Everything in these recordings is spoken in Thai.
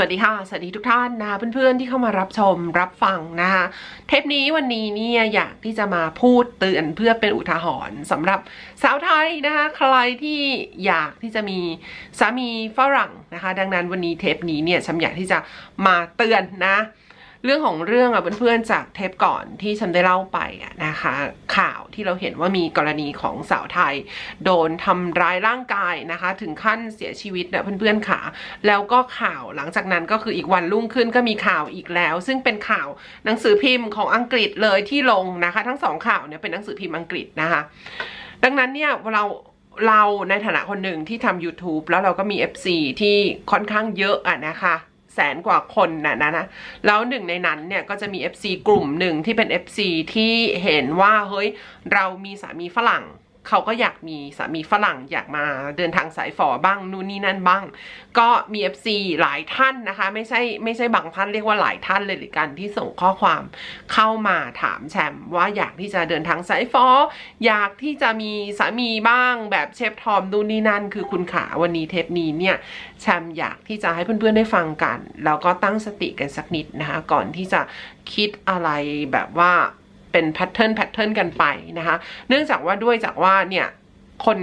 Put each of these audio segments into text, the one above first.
สวัสดีค่ะ สวัสดีทุกท่านนะคะเพื่อนๆที่เข้ามารับชมรับฟังนะคะเทปนี้วันนี้เนี่ยอยากที่จะมาพูดเตือนเพื่อเป็นอุทาหรณ์สำหรับสาวไทยนะคะใครที่อยากที่จะมีสามีฝรั่งนะคะ ดังนั้นวันนี้เทปนี้เนี่ยฉันอยากที่จะมาเตือนนะ เรื่องของเรื่องอะเพื่อนๆจากเทปก่อนที่ฉันได้เล่าไปอะนะคะ ข่าวที่เราเห็นว่ามีกรณีของสาวไทย โดนทำร้ายร่างกายนะคะ ถึงขั้นเสียชีวิตเนะเพื่อนๆค่ะ แล้วก็ข่าวหลังจากนั้นก็คืออีกวันรุ่งขึ้นก็มีข่าวอีกแล้ว ซึ่งเป็นข่าวหนังสือพิมพ์ของอังกฤษเลยที่ลงนะคะ ทั้งสองข่าวเนี่ยเป็นหนังสือพิมพ์อังกฤษนะคะ ดังนั้นเนี่ยเราเราในฐานะคนหนึ่งที่ทำ YouTube แล้วเราก็มี FC ที่ค่อนข้างเยอะอะนะคะ แสนกว่าคนนะนะนะแล้วหนึ่งในนั้นเนี่ยก็จะมี FC กลุ่มหนึ่งที่เป็น FC ที่เห็นว่าเฮ้ยเรามีสามีฝรั่ง เขาก็อยากมีสามีฝรั่งอยากมาเดินทางสายฝอบ้างนู่นนี่นั่นบ้าง ก็มี FC หลายท่านนะคะ ไม่ใช่ไม่ใช่บางท่านเรียกว่าหลายท่านเลยหรือกันที่ส่งข้อความเข้ามาถามแชมป์ว่าอยากที่จะเดินทางสายฝออยากที่จะมีสามีบ้างแบบเชฟทอมนู่นนี่นั่น คือคุณขาวันนี้เทปนี้เนี่ยแชมป์อยากที่จะให้เพื่อนๆได้ฟังกันแล้วก็ตั้งสติกันสักนิดนะคะก่อนที่จะคิดอะไรแบบว่า เป็นแพทเทิร์นแพทเทิร์นกันไปนะคะ เนื่องจากว่าด้วยจากว่าเนี่ยคน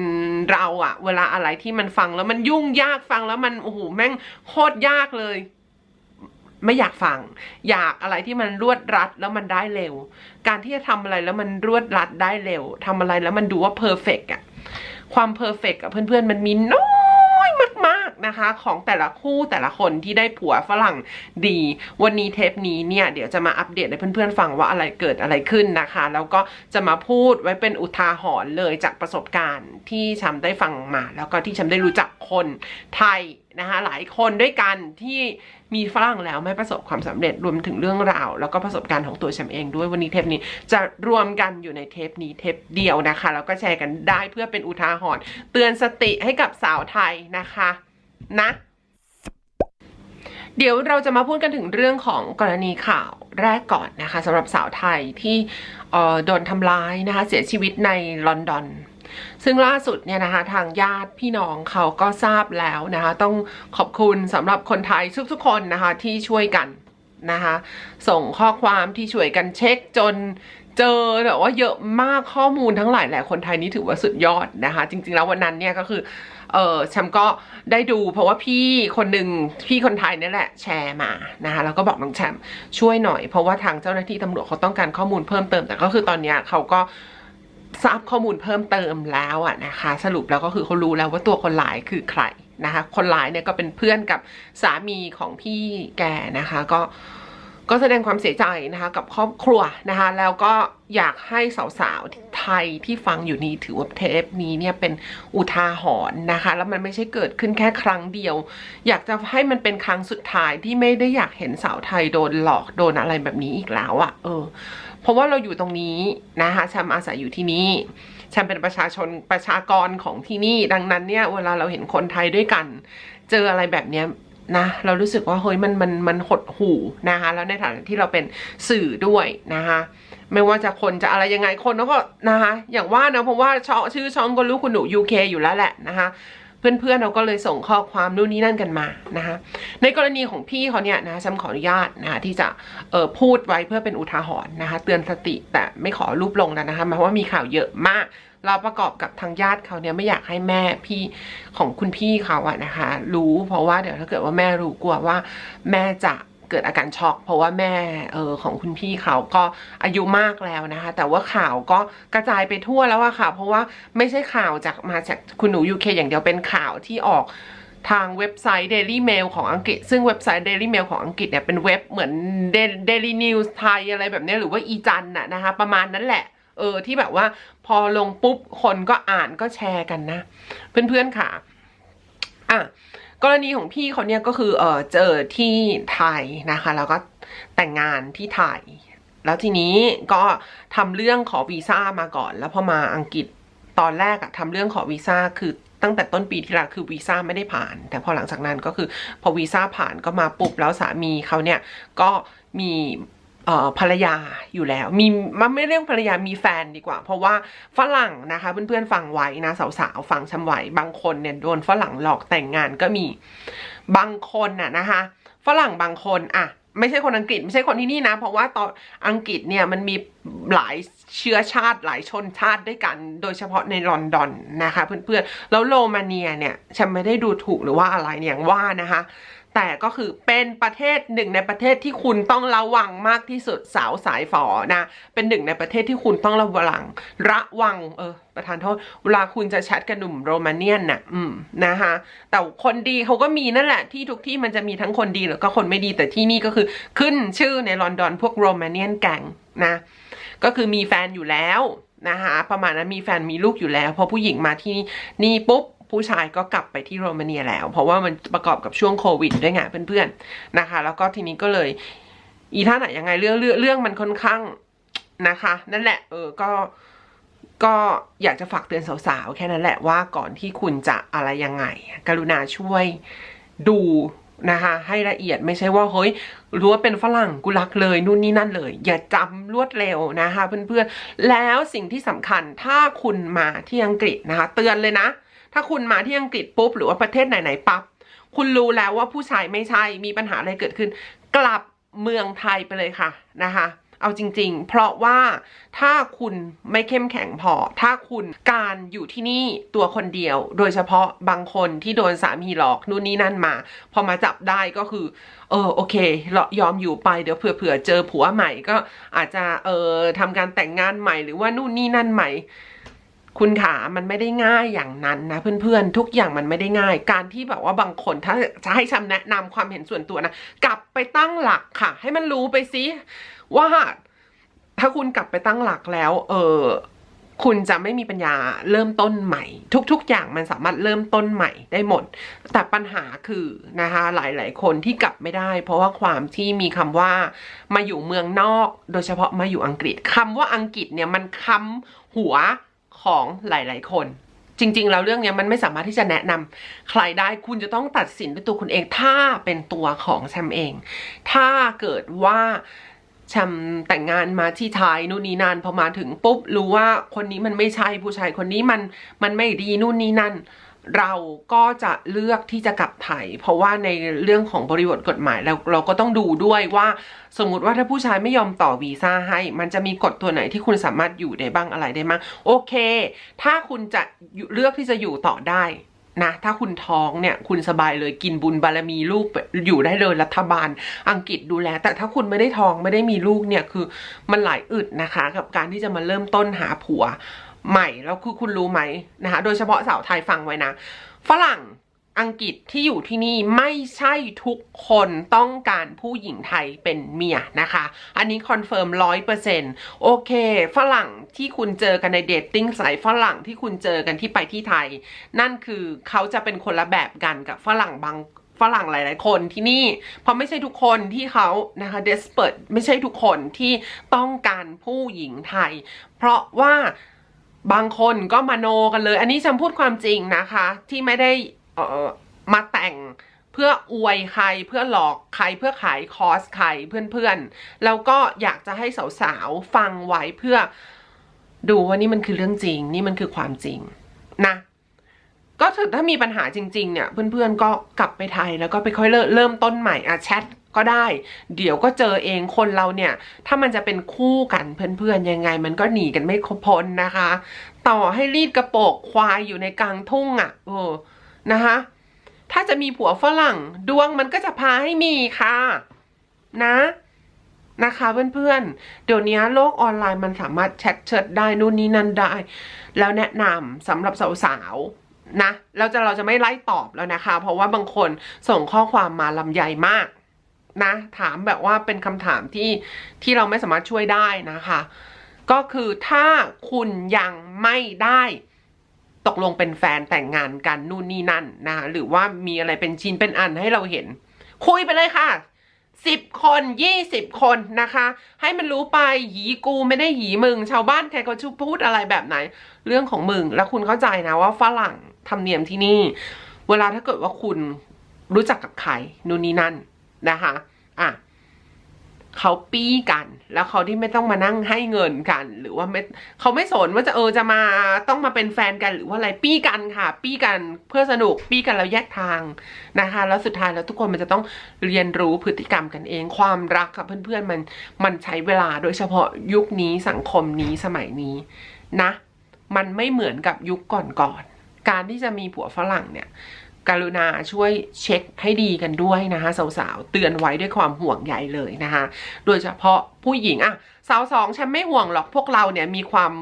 เราอะเวลาอะไรที่มันฟังแล้วมันยุ่งยากฟังแล้วมันโอ้โหแม่งโคตรยากเลย ไม่อยากฟัง อยากอะไรที่มันรวดรัดแล้วมันได้เร็ว การที่จะทำอะไรแล้วมันรวดรัดได้เร็วทำอะไรแล้วมันดูว่าเพอร์เฟกอะความเพอร์เฟกอะเพื่อนๆมันมีน้ นะคะ ของแต่ละคู่แต่ละคนที่ได้ผัวฝรั่งดี วันนี้เทปนี้เนี่ยเดี๋ยวจะมาอัปเดตให้เพื่อนๆฟังว่าอะไรเกิดอะไรขึ้นนะคะ แล้วก็จะมาพูดไว้เป็นอุทาหรณ์เลยจากประสบการณ์ที่ฉันได้ฟังมา แล้วก็ที่ฉันได้รู้จักคนไทยนะคะหลายคนด้วยกันที่มีฝรั่งแล้วไม่ประสบความสำเร็จรวมถึงเรื่องราว แล้วก็ประสบการณ์ของตัวฉันเองด้วยวันนี้เทปนี้จะรวมกันอยู่ในเทปนี้เทปเดียวนะคะ แล้วก็แชร์กันได้เพื่อเป็นอุทาหรณ์เตือนสติให้กับสาวไทยนะคะ นะ เดี๋ยวเราจะมาพูดกันถึงเรื่องของกรณีข่าวแรกก่อนนะคะสำหรับสาวไทยที่โดนทำร้ายนะคะ เสียชีวิตในลอนดอนซึ่งล่าสุดเนี่ยนะคะทางญาติพี่น้องเขาก็ทราบแล้วนะคะ ต้องขอบคุณสำหรับคนไทยทุกๆคนนะคะที่ช่วยกันนะคะ ส่งข้อความที่ช่วยกันเช็คจนเจอแบบว่าเยอะมากข้อมูลทั้งหลายแหละคนไทยนี่ถือว่าสุดยอดนะคะ จริงๆแล้ววันนั้นเนี่ยก็คือ เออแชมก็ได้ดูเพราะว่าพี่คนหนึ่งพี่คนไทยนี่แหละแชร์มานะคะแล้วก็บอกน้องแชมช่วยหน่อย เพราะว่าทางเจ้าหน้าที่ตำรวจเขาต้องการข้อมูลเพิ่มเติม แต่ก็คือตอนนี้เขาก็ทราบข้อมูลเพิ่มเติมแล้วอะนะคะ สรุปแล้วก็คือเขารู้แล้วว่าตัวคนร้ายคือใครนะคะ คนร้ายเนี่ยก็เป็นเพื่อนกับสามีของพี่แกนะคะ ก็ ก็แสดงความเสียใจนะคะกับครอบครัวนะคะแล้วก็อยากให้สาวๆไทยที่ฟังอยู่นี้ถือว่าเทปนี้เนี่ยเป็นอุทาหรณ์นะคะ แล้วมันไม่ใช่เกิดขึ้นแค่ครั้งเดียว อยากจะให้มันเป็นครั้งสุดท้ายที่ไม่ได้อยากเห็นสาวไทยโดนหลอกโดนอะไรแบบนี้อีกแล้วอะ่ะเออเพราะว่าเราอยู่ตรงนี้นะคะแชมอาศัยอยู่ที่นี่แชมเป็นประชาชนประชากรของที่นี่ ดังนั้นเนี่ยเวลาเราเห็นคนไทยด้วยกัน เจออะไรแบบเนี้ย นะเรารู้สึกว่าเฮ้ยมันมันมันหดหู่นะคะแล้วในฐานะที่เราเป็นสื่อด้วยนะคะไม่ว่าจะคนจะอะไรยังไงคนก็นะคะอย่างว่านะเพราะว่าช่อชื่อช่องก็รู้คุณหนู UK อยู่แล้วแหละนะคะ เพื่อนๆเราก็เลยส่งข้อความนู่นนี่นั่นกันมานะคะในกรณีของพี่เขาเนี่ยนะฉันขออนุญาตนะคะที่จะเออพูดไว้เพื่อเป็นอุทาหรณ์นะคะเตือนสติแต่ไม่ขอรูปลงแล้วนะคะเพราะว่ามีข่าวเยอะมากเราประกอบกับทางญาติเขาเนี่ยไม่อยากให้แม่พี่ของคุณพี่เขาอะนะคะ รู้เพราะว่าเดี๋ยวถ้าเกิดว่าแม่รู้กลัวว่าแม่จะ เกิดอาการช็อกเพราะว่าแม่เออของคุณพี่เขาก็อายุมากแล้วนะคะ แต่ว่าข่าวก็กระจายไปทั่วแล้วอะค่ะ เพราะว่าไม่ใช่ข่าวจากมาจากคุณหนูยูเคอย่างเดียวเป็นข่าวที่ออกทางเว็บไซต์ Daily Mail ของอังกฤษ ซึ่งเว็บไซต์ Daily Mail ของอังกฤษเนี่ยเป็นเว็บเหมือน Daily News ไทยอะไรแบบนี้หรือว่าอีจันน่ะนะคะ ประมาณนั้นแหละ เออที่แบบว่าพอลงปุ๊บ คนก็อ่านก็แชร์กันนะ เพื่อนๆค่ะ อะ กรณีของพี่เขาเนี่ยก็คือเออเจอที่ไทยนะคะ แล้วก็แต่งงานที่ไทย แล้วทีนี้ก็ทำเรื่องขอวีซ่ามาก่อน แล้วพอมาอังกฤษตอนแรกอะทำเรื่องขอวีซ่าคือตั้งแต่ต้นปีที่แล้วคือวีซ่าไม่ได้ผ่าน แต่พอหลังจากนั้นก็คือพอวีซ่าผ่านก็มาปุ๊บแล้วสามีเขาเนี่ยก็มี ภรรยาอยู่แล้ว มีมันไม่เรียกภรรยามีแฟนดีกว่า เพราะว่าฝรั่งนะคะเพื่อนๆฟังไว้นะสาวๆฟังชำไว้บางคนเนี่ยโดนฝรั่งหลอกแต่งงานก็มี บางคนน่ะนะคะฝรั่งบางคนอะไม่ใช่คนอังกฤษไม่ใช่คนที่นี่นะ เพราะว่าตอนอังกฤษเนี่ยมันมีหลายเชื้อชาติหลายชนชาติด้วยกัน โดยเฉพาะในลอนดอนนะคะเพื่อนๆแล้วโรมาเนียเนี่ยฉันไม่ได้ดูถูกหรือว่าอะไรเนี่ยว่านะคะ แต่ก็คือเป็นประเทศหนึ่งในประเทศที่คุณต้องระวังมากที่สุดสาวสายฝอนะ เป็นหนึ่งในประเทศที่คุณต้องระวัง ระวัง เออ ประธานโทษ เวลาคุณจะแชทกับหนุ่มโรมาเนียนน่ะ อืมนะคะแต่คนดีเขาก็มีนั่นแหละ ที่ทุกที่มันจะมีทั้งคนดีแล้วก็คนไม่ดีแต่ที่นี่ก็คือขึ้นชื่อในลอนดอนพวกโรมาเนียนแก่งนะ ก็คือมีแฟนอยู่แล้วนะคะประมาณนั้นมีแฟนมีลูกอยู่แล้ว พอผู้หญิงมาที่นี่ปุ๊บ ผู้ชายก็กลับไปที่โรมาเนียแล้ว เพราะว่ามันประกอบกับช่วงโควิดด้วยไงเพื่อนๆนะคะ แล้วก็ทีนี้ก็เลย อีท่าไหนยังไงเรื่องเรื่องเรื่องมันค่อนข้างนะคะ นั่นแหละ เออก็ก็อยากจะฝากเตือนสาวๆ แค่นั้นแหละว่าก่อนที่คุณจะอะไรยังไง กรุณาช่วยดูนะคะ ให้ละเอียดไม่ใช่ว่าเฮ้ยรู้ว่าเป็นฝรั่งกูรักเลยนู่นนี่นั่นเลย อย่าจำรวดเร็วนะคะเพื่อนๆ แล้วสิ่งที่สำคัญถ้าคุณมาที่อังกฤษนะคะ เตือนเลยนะ ถ้าคุณมาที่อังกฤษปุ๊บหรือว่าประเทศไหนๆปั๊บคุณรู้แล้วว่าผู้ชายไม่ใช่มีปัญหาอะไรเกิดขึ้น กลับเมืองไทยไปเลยค่ะนะคะเอาจริง ๆ เพราะว่าถ้าคุณไม่เข้มแข็งพอ ถ้าคุณการอยู่ที่นี่ตัวคนเดียว โดยเฉพาะบางคนที่โดนสามีหลอกนู่นนี่นั่นมา พอมาจับได้ก็คือ เออโอเคเรายอมอยู่ไปเดี๋ยวเผื่อๆเจอผัวใหม่ก็อาจจะเออทำการแต่งงานใหม่หรือว่านู่นนี่นั่นใหม่ คุณขามันไม่ได้ง่ายอย่างนั้นนะเพื่อนๆ ทุกอย่างมันไม่ได้ง่าย การที่แบบว่าบางคนถ้าจะให้ชำแนะนำความเห็นส่วนตัวนะกลับไปตั้งหลักค่ะ ให้มันรู้ไปซิว่าถ้าคุณกลับไปตั้งหลักแล้ว เออคุณจะไม่มีปัญญาเริ่มต้นใหม่ ทุกๆ อย่างมันสามารถเริ่มต้นใหม่ได้หมด แต่ปัญหาคือนะคะหลายๆ คนที่กลับไม่ได้ เพราะว่าความที่มีคำว่ามาอยู่เมืองนอก โดยเฉพาะมาอยู่อังกฤษคำว่าอังกฤษเนี่ยมันค้ำหัว ของหลาย ๆ คน จริง ๆ แล้วเรื่องเนี้ยมันไม่สามารถที่จะแนะนำใครได้คุณจะต้องตัดสินด้วยตัวคุณเอง ถ้าเป็นตัวของแชมเอง ถ้าเกิดว่าแชมแต่งงานมาที่ไทยนู่นนี่นั่นพอมาถึงปุ๊บรู้ว่าคนนี้มันไม่ใช่ผู้ชายคนนี้มันมันไม่ดีนู่นนี่นั่น เราก็จะเลือกที่จะกลับไทยเพราะว่าในเรื่องของบริบทกฎหมายเราเราก็ต้องดูด้วยว่าสมมุติว่าถ้าผู้ชายไม่ยอมต่อวีซ่าให้ มันจะมีกฎตัวไหนที่คุณสามารถอยู่ได้บ้างอะไรได้บ้างโอเค ถ้าคุณจะเลือกที่จะอยู่ต่อได้นะถ้าคุณท้องเนี่ยคุณสบายเลยกินบุญบารมีลูกอยู่ได้เลยรัฐบาลอังกฤษดูแล แต่ถ้าคุณไม่ได้ท้องไม่ได้มีลูกเนี่ยคือมันหลายอึดนะคะ กับการที่จะมาเริ่มต้นหาผัว ใหม่แล้วคือคุณรู้ไหมนะคะโดยเฉพาะสาวไทยฟังไว้นะ ฝรั่งอังกฤษที่อยู่ที่นี่ไม่ใช่ทุกคนต้องการผู้หญิงไทยเป็นเมียนะคะ อันนี้คอนเฟิร์มร้อยเปอร์เซ็นต์โอเค ฝรั่งที่คุณเจอกันในเดทติ้งสายฝรั่งที่คุณเจอกันที่ไปที่ไทย นั่นคือเขาจะเป็นคนละแบบกันกับฝรั่งบางฝรั่งหลาย ๆ คนที่นี่ เพราะไม่ใช่ทุกคนที่เขานะคะเดสเปิดไม่ใช่ทุกคนที่ต้องการผู้หญิงไทย เพราะว่า บางคนก็มาโนกันเลย อันนี้ฉันพูดความจริงนะคะ ที่ไม่ได้เออมาแต่งเพื่ออวยใครเพื่อหลอกใครเพื่อขายคอร์สใครเพื่อนๆแล้วก็อยากจะให้สาวๆฟังไว้เพื่อดูว่านี่มันคือเรื่องจริง นี่มันคือความจริงนะก็ถ้าถ้ามีปัญหาจริง ๆ เนี่ย เพื่อนๆก็กลับไปไทยแล้วก็ไปค่อยเริ่มต้นใหม่อะแชท ก็ได้ เดี๋ยวก็เจอเองคนเราเนี่ย ถ้ามันจะเป็นคู่กันเพื่อนๆยังไง มันก็หนีกันไม่พ้นนะคะ ต่อให้รีดกระโปกควายอยู่ในกลางทุ่งอะ่ะโอ้นะคะ ถ้าจะมีผัวฝรั่ง ดวงมันก็จะพาให้มีค่ะ นะนะคะเพื่อนๆ เดี๋ยวนี้โลกออนไลน์มันสามารถแชทเชิดได้นู่นนี่นั่นได้ แล้วแนะนำสำหรับสาวๆนะเราจะเราจะไม่ไล่ตอบแล้วนะคะ เพราะว่าบางคนส่งข้อความมาลำใหญ่มาก นะ ถามแบบว่าเป็นคำถามที่ที่เราไม่สามารถช่วยได้นะคะ ก็คือถ้าคุณยังไม่ได้ตกลงเป็นแฟนแต่งงานกันนู่นนี่นั่นนะคะหรือว่ามีอะไรเป็นชิ้นเป็นอันให้เราเห็น คุยไปเลยค่ะสิบคนยี่สิบคนนะคะ ให้มันรู้ไปหยีกูไม่ได้หยีมึง ชาวบ้านใครเขาชุพูดอะไรแบบไหน เรื่องของมึง แล้วคุณเข้าใจนะว่าฝรั่งทำเนียมที่นี่ เวลาถ้าเกิดว่าคุณรู้จักกับใครนู่นนี่นั่น นะคะอะเขาปี้กัน แล้วเขาที่ไม่ต้องมานั่งให้เงินกัน หรือว่าไม่เขาไม่สนว่าจะเออจะมาต้องมาเป็นแฟนกันหรือว่าอะไรปี้กันค่ะ ปี้กันเพื่อสนุกปี้กันแล้วแยกทางนะคะ แล้วสุดท้ายแล้วทุกคนมันจะต้องเรียนรู้พฤติกรรมกันเอง ความรักกับเพื่อนๆมันมันใช้เวลาโดยเฉพาะยุคนี้สังคมนี้สมัยนี้นะ มันไม่เหมือนกับยุคก่อนๆการที่จะมีผัวฝรั่งเนี่ย กรุณาช่วยเช็คให้ดีกันด้วยนะคะสาวๆเตือนไว้ด้วยความห่วงใยเลยนะคะ โดยเฉพาะผู้หญิงอะสาวสองฉันไม่ห่วงหรอกพวกเราเนี่ยมีความ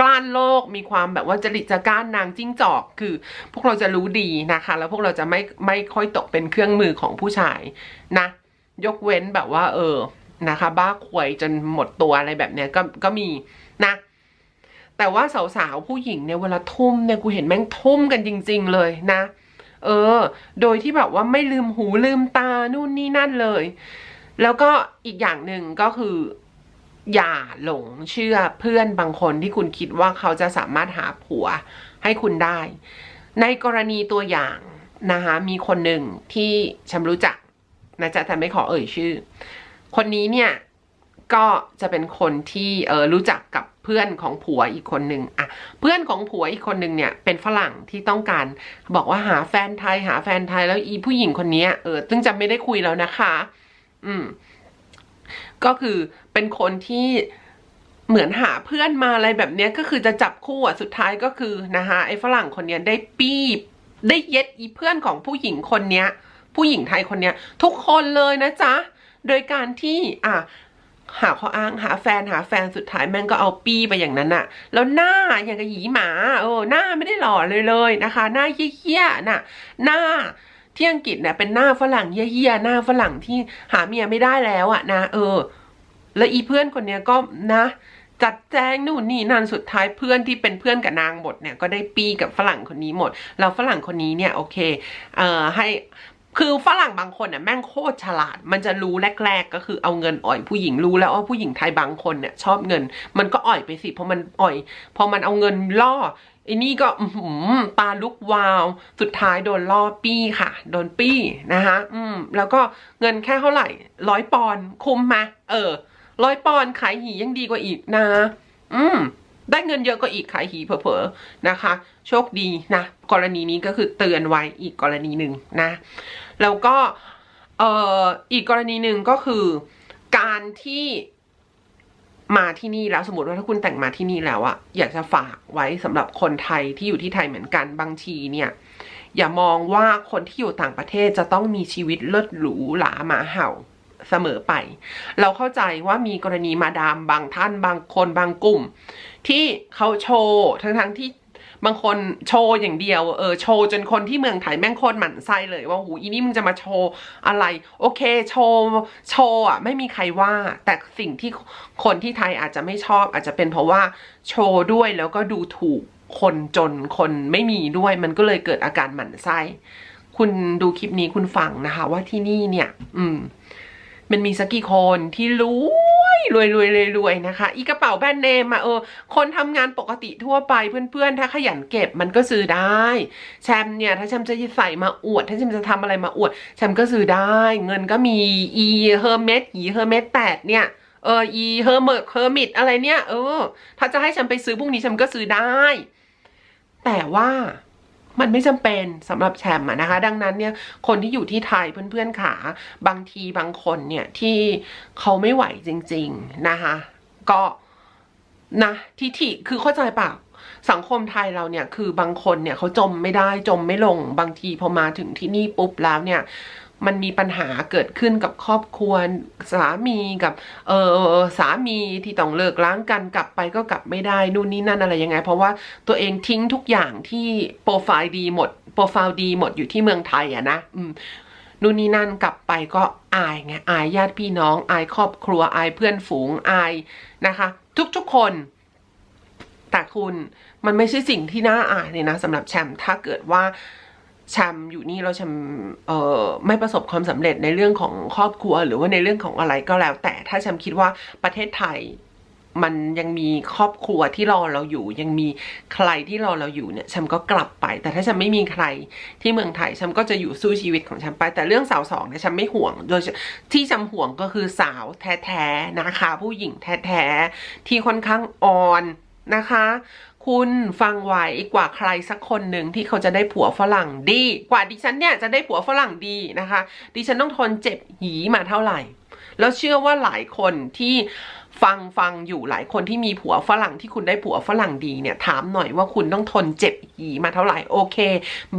กล้านโลกมีความแบบว่าจริตจะก้านนางจิ้งจอก คือ พวกเราจะรู้ดีนะคะ แล้วพวกเราจะไม่ไม่ค่อยตกเป็นเครื่องมือของผู้ชายนะ ยกเว้นแบบว่า เออนะคะ บ้าควยจนหมดตัวอะไรแบบเนี้ยก็ก็มีนะแต่ว่าสาวๆผู้หญิงเนี่ยเวลาทุ่มเนี่ยกูเห็นแม่งทุ่มกันจริง ๆ เลยนะ เออ โดยที่แบบว่าไม่ลืมหูลืมตานู่นนี่นั่นเลย แล้วก็อีกอย่างหนึ่งก็คือ อย่าหลงเชื่อเพื่อนบางคนที่คุณคิดว่าเขาจะสามารถหาผัวให้คุณได้ ในกรณีตัวอย่างนะคะมีคนหนึ่งที่ฉันรู้จักนะจ๊ะแต่ไม่ขอเอ่ยชื่อ คนนี้เนี่ยก็จะเป็นคนที่เออรู้จักกับ พื่อนของผัวอีกคนหนึ่งอะเพื่อนของผัวอีกคนหนึ่งเนี่ยเป็นฝรั่งที่ต้องการ บอกว่าหาแฟนไทยหาแฟนไทยแล้วอีผู้หญิงคนนี้เออซึ่งจะไม่ได้คุยแล้วนะคะ อืม ก็คือเป็นคนที่เหมือนหาเพื่อนมาอะไรแบบนี้ก็คือจะจับคู่อะสุดท้ายก็คือนะคะไอ้ฝรั่งคนนี้ได้ปีบได้เย็ดอีเพื่อนของผู้หญิงคนเนี้ย ผู้หญิงไทยคนเนี้ย ทุกคนเลยนะจ๊ะ โดยการที่ อะ หาข้ออ้างหาแฟนหาแฟนสุดท้ายแม่งก็เอาปี้ไปอย่างนั้นอะแล้วหน้าอย่างกับหยีหมาเออหน้าไม่ได้หล่อเลยเลยนะคะ หน้าเหี้ยๆน่ะ หน้าที่อังกฤษเนี่ยเป็นหน้าฝรั่งเหี้ยๆหน้าฝรั่งที่หาเมียไม่ได้แล้วอะนะเออ แล้วอีเพื่อนคนเนี้ยก็นะ จัดแจงนู่นนี่นั่นสุดท้ายเพื่อนที่เป็นเพื่อนกับนางหมดเนี่ยก็ได้ปีกับฝรั่งคนนี้หมด แล้วฝรั่งคนนี้เนี่ยโอเคเอ่อให้ คือฝรั่งบางคนเนี่ยแม่งโคตรฉลาด มันจะรู้แรก ๆ ก็คือเอาเงินอ่อยผู้หญิงรู้แล้วว่าผู้หญิงไทยบางคนเนี่ยชอบเงิน มันก็อ่อยไปสิเพราะมันอ่อย พอมันเอาเงินล่อไอ้นี่ก็อื้อหือตาลุกวาว สุดท้ายโดนล่อปี้ค่ะ โดนปี้นะคะอืม แล้วก็เงินแค่เท่าไหร่ร้อยปอนคุ้มไหมเออร้อยปอนขายหียังดีกว่าอีกนะ อืม ได้เงินเยอะกว่าอีกขายหีเผลอๆนะคะ โชคดีนะ กรณีนี้ก็คือเตือนไว้อีกกรณีหนึ่งนะ แล้วก็เอ่ออีกกรณีหนึ่งก็คือการที่มาที่นี่แล้วสมมติว่าถ้าคุณแต่งมาที่นี่แล้วอะอยากจะฝากไว้สำหรับคนไทยที่อยู่ที่ไทยเหมือนกันบางทีเนี่ย อย่ามองว่าคนที่อยู่ต่างประเทศจะต้องมีชีวิตเลิศหรูหราหมาเห่าเสมอไป เราเข้าใจว่ามีกรณีมาดามบางท่านบางคนบางกลุ่ม ที่เขาโชว์ทั้งทั้งๆที่บางคนโชว์อย่างเดียวเออโชว์จนคนที่เมืองไทยแม่งโคตรหมั่นไส้เลยว่าหูอีนี่มึงจะมาโชว์อะไร โอเคโชว์โชว์อะไม่มีใครว่า แต่สิ่งที่คนที่ไทยอาจจะไม่ชอบ อาจจะเป็นเพราะว่าโชว์ด้วยแล้วก็ดูถูกคนจนคนไม่มีด้วย มันก็เลยเกิดอาการหมั่นไส้ คุณดูคลิปนี้คุณฟังนะคะ ว่าที่นี่เนี่ย อืม มันมีสักกี่คนที่รว ยรวยรวยรวยรวยนะคะ อีกระเป๋าแบรนด์เนมอะเออ คนทำงานปกติทั่วไปเพื่อนๆ ถ้าขยันเก็บมันก็ซื้อได้ แชมป์เนี่ย ถ้าแชมป์จะใส่มาอวด ถ้าแชมป์จะทำอะไรมาอวด แชมป์ก็ซื้อได้ เงินก็มีอีเฮอร์เมสอีเฮอร์เมสแปดเนี่ยเอออีเฮอร์เมอร์เฮอร์มิดอะไรเนี่ยเออ ถ้าจะให้แชมป์ไปซื้อพวกนี้แชมป์ก็ซื้อได้ แต่ว่า มันไม่จำเป็นสำหรับแชมป์นะคะ ดังนั้นเนี่ยคนที่อยู่ที่ไทยเพื่อนๆขาบางทีบางคนเนี่ยที่เขาไม่ไหวจริง ๆนะคะ ก็นะทิฐิคือเข้าใจปะสังคมไทยเราเนี่ยคือบางคนเนี่ยเขาจมไม่ได้จมไม่ลงบางทีพอมาถึงที่นี่ปุ๊บแล้วเนี่ย มันมีปัญหาเกิดขึ้นกับครอบครัวสามีกับ เออสามีที่ต้องเลิกล้างกันกลับไปก็กลับไม่ได้นู่นนี่นั่นอะไรยังไง เพราะว่าตัวเองทิ้งทุกอย่างที่โปรไฟล์ดีหมดโปรไฟล์ดีหมดอยู่ที่เมืองไทยอะนะอืมนู่นนี่นั่นกลับไปก็อายไงอายญาติพี่น้อง อายครอบครัวอายเพื่อนฝูงอายนะคะ ทุกๆคนแต่คุณมันไม่ใช่สิ่งที่น่าอายเลยนะสำหรับแชมป์ถ้าเกิดว่า แชมป์อยู่นี่เราแชมป์เอ่อไม่ประสบความสำเร็จในเรื่องของครอบครัว หรือว่าในเรื่องของอะไรก็แล้ว แต่ถ้าแชมป์คิดว่าประเทศไทยมันยังมีครอบครัวที่รอเราอยู่ ยังมีใครที่รอเราอยู่เนี่ยฉันก็กลับไป แต่ถ้าฉันไม่มีใครที่เมืองไทยฉันก็จะอยู่สู้ชีวิตของฉันไป แต่เรื่องสาวสองเนี่ยฉันไม่ห่วงโดยที่ฉันห่วงก็คือสาวแท้ๆนะคะ ผู้หญิงแท้ๆที่ค่อนข้างอ่อนนะคะ คุณฟังไว้กว่าใครสักคนหนึ่งที่เขาจะได้ผัวฝรั่งดี กว่าดิฉันเนี่ยจะได้ผัวฝรั่งดีนะคะ ดิฉันต้องทนเจ็บหีมาเท่าไหร่ แล้วเชื่อว่าหลายคนที่ฟังฟังอยู่หลายคนที่มีผัวฝรั่งที่คุณได้ผัวฝรั่งดีเนี่ยถามหน่อยว่าคุณต้องทนเจ็บหีมาเท่าไหร่โอเค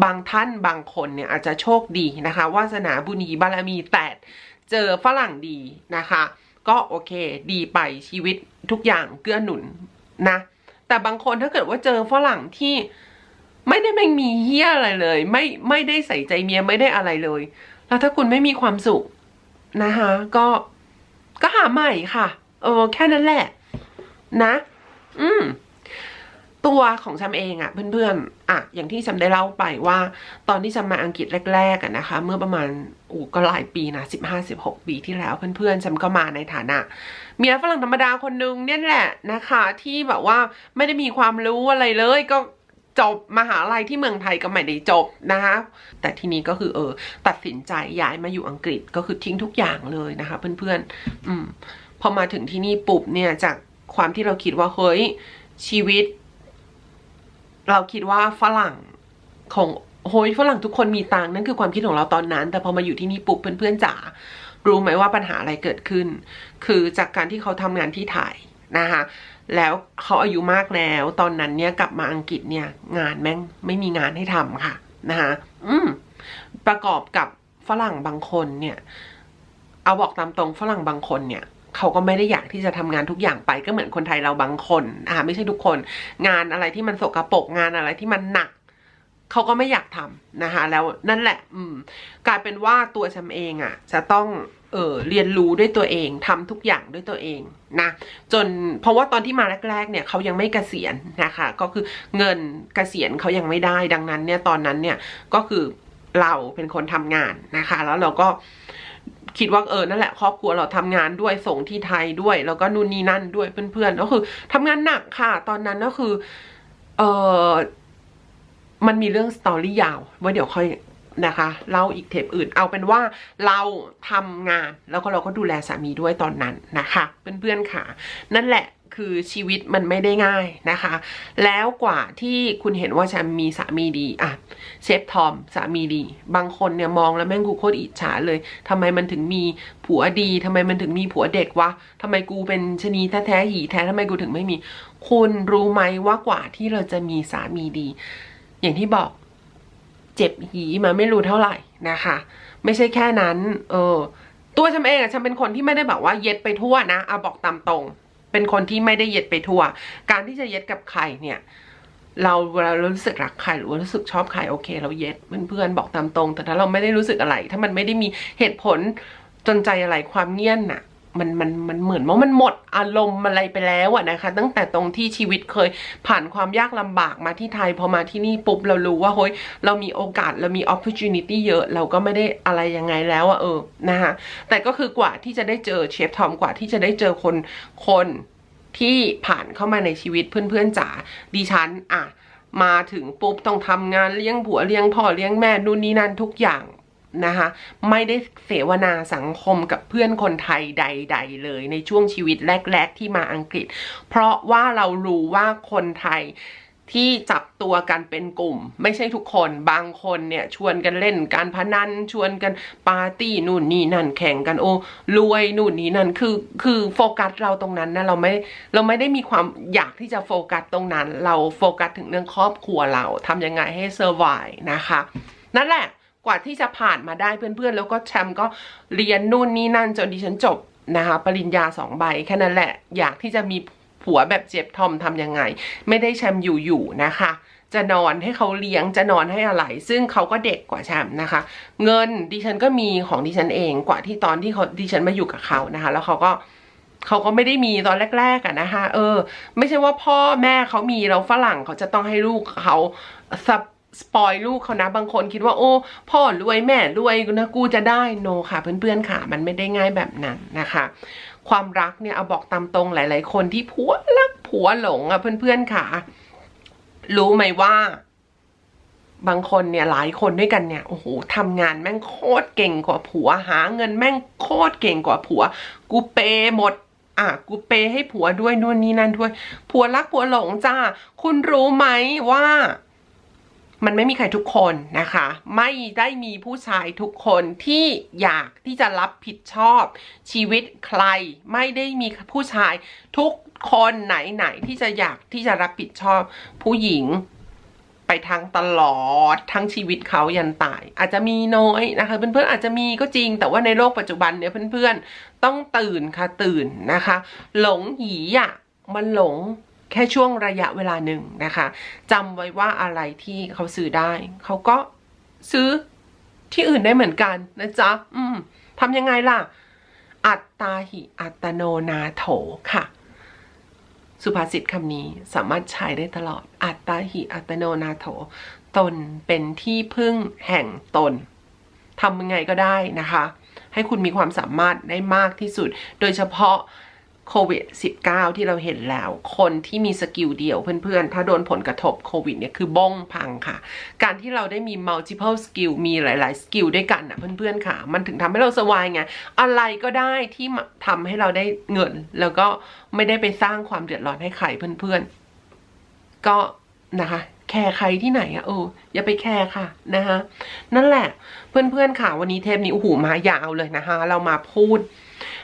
บางท่านบางคนเนี่ยอาจจะโชคดีนะคะวาสนาบุญญบารมีแต่เจอฝรั่งดีนะคะ ก็โอเค ดีไปชีวิตทุกอย่างเกื้อหนุนนะ แต่บางคนถ้าเกิดว่าเจอฝรั่งที่ไม่ได้ไม่มีเฮี้ยอะไรเลย ไม่ไม่ได้ใส่ใจเมียไม่ได้อะไรเลย แล้วถ้าคุณไม่มีความสุขนะคะก็ก็หาใหม่ค่ะ เออแค่นั้นแหละ นะ อืม ตัวของฉันเองอะเพื่อนๆอะอย่างที่ฉันได้เล่าไปว่า ตอนที่ฉันมาอังกฤษแรกๆอะนะคะ เมื่อประมาณอูก็หลายปีนะสิบห้าสิบหกปีที่แล้วเพื่อนๆฉันก็มาในฐานะ เมียฝรั่งธรรมดาคนนึงเนี่ยแหละนะคะ ที่แบบว่าไม่ได้มีความรู้อะไรเลยก็จบมหาลัยที่เมืองไทยก็ไม่ได้จบนะคะแต่ทีนี้ก็คือเออ ตัดสินใจย้ายมาอยู่อังกฤษก็คือทิ้งทุกอย่างเลยนะคะ เพื่อนๆอืมพอมาถึงที่นี่ปุ๊บเนี่ยจากความที่เราคิดว่าเฮ้ยชีวิต เราคิดว่าฝรั่งของโฮ้ยฝรั่งทุกคนมีตังนั่นคือความคิดของเราตอนนั้น แต่พอมาอยู่ที่นี่ปุ๊บเพื่อนๆจ๋ารู้ไหมว่าปัญหาอะไรเกิดขึ้น คือจากการที่เขาทำงานที่ถ่ายนะคะแล้วเขาอายุมากแล้ว ตอนนั้นเนี่ยกลับมาอังกฤษเนี่ย งานแม่งไม่มีงานให้ทำค่ะนะคะอืมประกอบกับฝรั่งบางคนเนี่ย เอาบอกตามตรงฝรั่งบางคนเนี่ย เขาก็ไม่ได้อยากที่จะทำงานทุกอย่างไปก็เหมือนคนไทยเราบางคนอ่าไม่ใช่ทุกคน งานอะไรที่มันสกรปรกงานอะไรที่มันหนักเขาก็ไม่อยากทำนะคะแล้วนั่นแหละ อืม กลายเป็นว่าตัวฉันเองอะ่ะ จะต้องเออเรียนรู้ด้วยตัวเองทำทุกอย่างด้วยตัวเองนะจนเพราะว่าตอนที่มาแรก ๆ เนี่ยเขายังไม่เกษียณนะคะ ก็คือเงินเกษียณเขายังไม่ได้ ดังนั้นเนี่ยตอนนั้นเนี่ยก็คือเราเป็นคนทำงานนะคะ แล้วเราก็ คิดว่าเออนั่นแหละครอบครัวเราทำงานด้วยส่งที่ไทยด้วย แล้วก็นู่นนี่นั่นด้วยเพื่อนๆก็คือทำงานหนักค่ะ ตอนนั้นก็คือ เออมันมีเรื่องสตอรี่ยาวไว้เดี๋ยวค่อยนะคะเล่าอีกเทปอื่นเอาเป็นว่าเราทำงานแล้วก็เราก็ดูแลสามีด้วยตอนนั้นนะคะ เพื่อนๆค่ะ นั่นแหละ คือชีวิตมันไม่ได้ง่ายนะคะ แล้วกว่าที่คุณเห็นว่าฉันมีสามีดีอะเชฟทอมสามีดี บางคนเนี่ยมองแล้วแม่งกูโคตรอิจฉาเลยทำไมมันถึงมีผัวดีทำไมมันถึงมีผัวเด็กวะทำไมกูเป็นชะนีแท้ๆหีแท้ทำไมกูถึงไม่มี คุณรู้ไหมว่ากว่าที่เราจะมีสามีดี อย่างที่บอกเจ็บหีมาไม่รู้เท่าไหร่นะคะ ไม่ใช่แค่นั้น เออตัวฉันเองอะฉันเป็นคนที่ไม่ได้แบบว่าเย็ดไปทั่วนะเอาบอกตามตรง เป็นคนที่ไม่ได้เย็ดไปทั่ว การที่จะเย็ดกับใครเนี่ย เราเวลาเรารู้สึกรักใครหรือว่ารู้สึกชอบใครโอเค เราเย็ดเพื่อนๆบอกตามตรง แต่ถ้าเราไม่ได้รู้สึกอะไร ถ้ามันไม่ได้มีเหตุผลจนใจอะไรความเงียนน่ะ มันมันมันเหมือนว่ามันหมดอารมณ์อะไรไปแล้วอะนะคะ ตั้งแต่ตรงที่ชีวิตเคยผ่านความยากลำบากมาที่ไทยพอมาที่นี่ปุ๊บเรารู้ว่าเฮ้ยเรามีโอกาสเรามี opportunity เยอะเราก็ไม่ได้อะไรยังไงแล้วอะเออนะคะแต่ก็คือกว่าที่จะได้เจอเชฟทอมกว่าที่จะได้เจอคนคนที่ผ่านเข้ามาในชีวิตเพื่อนๆจ๋าดิฉันอะมาถึงปุ๊บต้องทำงานเลี้ยงผัวเลี้ยงพ่อเลี้ยงแม่นู่นนี่นั่นทุกอย่าง นะคะไม่ได้เสวนาสังคมกับเพื่อนคนไทยใด ๆ เลยในช่วงชีวิตแรก ๆ ที่มาอังกฤษ เพราะว่าเรารู้ว่าคนไทยที่จับตัวกันเป็นกลุ่ม ไม่ใช่ทุกคนบางคนเนี่ยชวนกันเล่นการพนันชวนกันปาร์ตี้นู่นนี่นั่นแข่งกันโอ้รวยนู่นนี่นั่นคือคือโฟกัสเราตรงนั้นนะเราไม่เราไม่ได้มีความอยากที่จะโฟกัสตรงนั้น เราโฟกัสถึงเรื่องครอบครัวเราทำยังไงให้เซอร์ไวนะคะ นั่นแหละ ว่าที่จะผ่านมาได้เพื่อนๆ แล้วก็แชมป์ก็เรียนนู่นนี่นั่นจนดิฉันจบนะคะปริญญาสองใบแค่นั้นแหละ อยากที่จะมีผัวแบบเจ็บทอมทำยังไง ไม่ได้แชมป์อยู่ๆนะคะ จะนอนให้เขาเลี้ยงจะนอนให้อะไร ซึ่งเขาก็เด็กกว่าแชมป์นะคะ เงินดิฉันก็มีของดิฉันเองกว่าที่ตอนที่เขาดิฉันมาอยู่กับเขานะคะ แล้วเขาก็เขาก็ไม่ได้มีตอนแรกๆอะนะคะ เออ ไม่ใช่ว่าพ่อแม่เขามีแล้วฝรั่งเขาจะต้องให้ลูกเขาส สปอยลูกเขานะ บางคนคิดว่าโอ้พ่อรวยแม่รวยนะกูจะได้โนค่ะ เพื่อนๆค่ะ มันไม่ได้ง่ายแบบนั้นนะคะ ความรักเนี่ยเอาบอกตามตรงหลาย ๆ คนที่ผัวรักผัวหลงอะเพื่อนๆค่ะ รู้ไหมว่า บางคนเนี่ยหลายคนด้วยกันเนี่ยโอ้โหทำงานแม่งโคตรเก่งกว่าผัวหา เงินแม่งโคตรเก่งกว่าผัว กูเปย์หมดอะกูเปย์ให้ผัวด้วยนู่นนี่นั่นด้วย ผัวรักผัวหลงจ้าคุณรู้ไหมว่า มันไม่มีใครทุกคนนะคะ ไม่ได้มีผู้ชายทุกคนที่อยากที่จะรับผิดชอบชีวิตใคร ไม่ได้มีผู้ชายทุกคนไหนๆที่จะอยากที่จะรับผิดชอบผู้หญิงไปทั้งตลอดทั้งชีวิตเขายันตาย อาจจะมีน้อยนะคะ เพื่อนๆอาจจะมีก็จริง แต่ว่าในโลกปัจจุบันเนี่ยเพื่อนๆต้องตื่นค่ะตื่นนะคะ หลงหยีอะมันหลง แค่ช่วงระยะเวลาหนึ่งนะคะจำไว้ว่าอะไรที่เขาซื้อได้ เขาก็ซื้อที่อื่นได้เหมือนกันนะจ๊ะ อืมทำยังไงล่ะ อัตตาหิอัตโนนาโถค่ะ สุภาษิตคำนี้สามารถใช้ได้ตลอด อัตตาหิอัตโนนาโถ ตนเป็นที่พึ่งแห่งตนทำยังไงก็ได้นะคะ ให้คุณมีความสามารถได้มากที่สุด โดยเฉพาะ โควิด -19 ที่เราเห็นแล้ว คนที่มีสกิลเดียวเพื่อนๆ ถ้าโดนผลกระทบโควิดเนี่ยคือบ้งพังค่ะ การที่เราได้มี multiple skill มีหลาย ๆ สกิลด้วยกันนะเพื่อนๆค่ะ มันถึงทำให้เราสวายไง อะไรก็ได้ที่ทำให้เราได้เงิน แล้วก็ไม่ได้ไปสร้างความเดือดร้อนให้ใครเพื่อนๆ ก็นะคะแคร์ใครที่ไหนอะเอออย่าไปแคร์ค่ะนะคะนั่นแหละเพื่อนๆค่ะ วันนี้เทปนี้โอ้โหมายาวเลยนะคะ เรามาพูด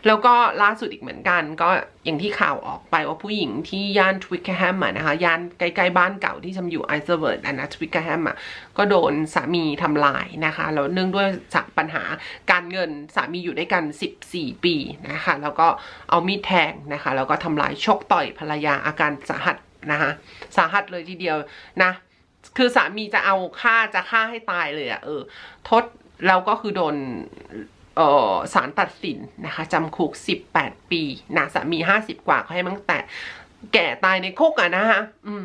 แล้วก็ล่าสุดอีกเหมือนกัน ก็อย่างที่ข่าวออกไปว่าผู้หญิงที่ย่านทวิกแฮมนะคะย่านใกล้ๆบ้านเก่าที่ทำอยู่ไอเซอร์เวิร์ดนะทวิกแฮมอะก็โดนสามีทำลายนะคะแล้วเนื่องด้วยจากปัญหาการเงินสามีอยู่ด้วยกัน 14 ปีนะคะแล้วก็เอามีดแทงนะคะแล้วก็ทำลายชกต่อยภรรยาอาการสาหัสนะคะสาหัสเลยทีเดียวนะคือสามีจะเอาฆ่าจะฆ่าให้ตายเลยอะเออทดแล้วก็คือโดน เอ่อศาลตัดสินนะคะจำคุก 18 ปีนะสามี50 กว่าเขาให้มั้งแต่แก่ตายในคุกอะนะคะอืม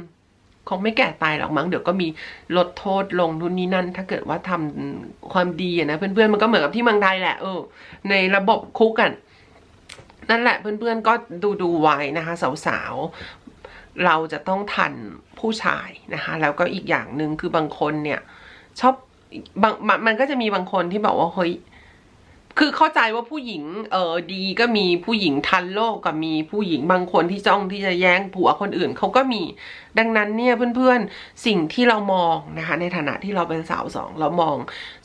คงไม่แก่ตายหรอกมั้งเดี๋ยวก็มีลดโทษลงนู่นนี่นั่น ถ้าเกิดว่าทำความดีอะนะเพื่อนๆมันก็เหมือนกับที่เมืองไทยแหละเออในระบบคุกกันนั่นแหละเพื่อนๆก็ดูดูไว้นะคะสาวๆเราจะต้องทันผู้ชายนะคะแล้วก็อีกอย่างหนึ่งคือบางคนเนี่ย ชอบบางมันก็จะมีบางคนที่บอกว่าเฮ้ย คือเข้าใจว่าผู้หญิง เออดีก็มีผู้หญิงทันโลกก็มีผู้หญิงบางคนที่จ้องที่จะแย่งผัวคนอื่นเขาก็มี ดังนั้นเนี่ยเพื่อนๆสิ่งที่เรามองนะคะ ในฐานะที่เราเป็นสาวสองเรามอง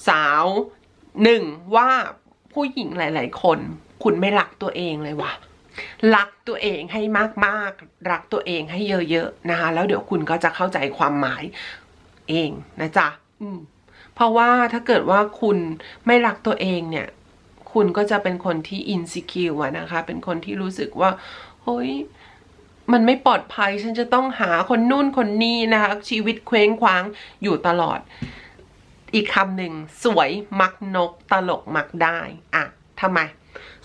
สาวหนึ่งว่าผู้หญิงหลาย ๆ คน คุณไม่รักตัวเองเลยว่ะรักตัวเองให้มากๆ รักตัวเองให้เยอะๆนะคะแล้วเดี๋ยวคุณก็จะเข้าใจความหมายเองนะจ๊ะอืมเพราะว่าถ้าเกิดว่าคุณไม่รักตัวเองเนี่ย คุณก็จะเป็นคนที่อินสิคิวนะคะ เป็นคนที่รู้สึกว่าเฮ้ยมันไม่ปลอดภัยฉันจะต้องหาคนนู่นคนนี้นะคะ ชีวิตเคว้งคว้างอยู่ตลอด อีกคำหนึ่งสวยมักนกตลกมักได้อะทำไม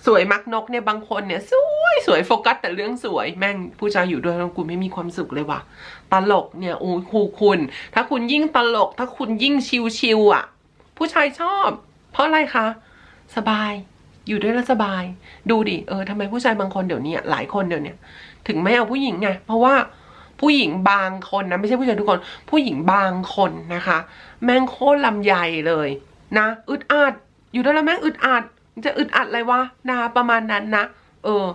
สวยมักนกเนี่ยบางคนเนี่ย สวยสวยโฟกัสแต่เรื่องสวยแม่งผู้ชายอยู่ด้วยแล้วกูไม่มีความสุขเลยว่ะตลกเนี่ยโอ้ครูคุณ ถ้าคุณยิ่งตลก ถ้าคุณยิ่งชิวๆอะผู้ชายชอบ เพราะอะไรคะ สบาย อยู่ด้วยแล้วสบาย ดูดิเออทำไมผู้ชายบางคนเดี๋ยวนี้หลายคนเดี๋ยวนี้ถึงไม่เอาผู้หญิงไงเพราะว่าผู้หญิงบางคนนะไม่ใช่ผู้ชายทุกคน ผู้หญิงบางคนนะคะ แม่งโคตรลำใหญ่เลยนะอึดอัดอยู่ด้วยแล้วแม่งอึดอัดจะอึดอัดอะไรวะนะคะประมาณนั้นนะเออ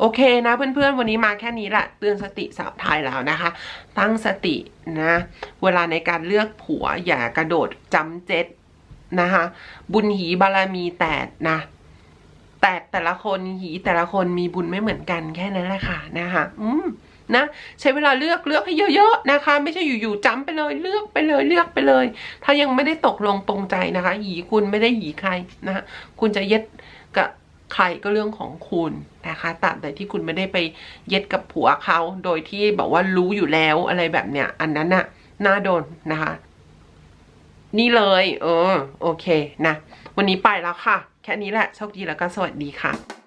โอเคนะเพื่อนๆ วันนี้มาแค่นี้แหละเตือนสติสาวไทยแล้วนะคะ ตั้งสตินะ เวลาในการเลือกผัวอย่ากระโดดจำเจ็ด นะคะ บุญหีบารมีแตดนะแต่แต่ละคนหีแต่ละคนมีบุญไม่เหมือนกันแค่นั้นแหละค่ะนะคะ อืมนะใช้เวลาเลือกเลือกให้เยอะๆนะคะ ไม่ใช่อยู่ๆจำไปเลยเลือกไปเลยเลือกไปเลย ถ้ายังไม่ได้ตกลงปรงใจนะคะหีคุณไม่ได้หีใครนะคะคุณจะเย็ดกับใครก็เรื่องของคุณนะคะตราบใดที่คุณไม่ได้ไปเย็ดกับผัวเขาโดยที่บอกว่ารู้อยู่แล้วอะไรแบบเนี้ย อันนั้นน่ะน่าโดนนะคะ นี่เลย เออ โอเคนะ วันนี้ไปแล้วค่ะ แค่นี้แหละ โชคดีแล้วก็สวัสดีค่ะ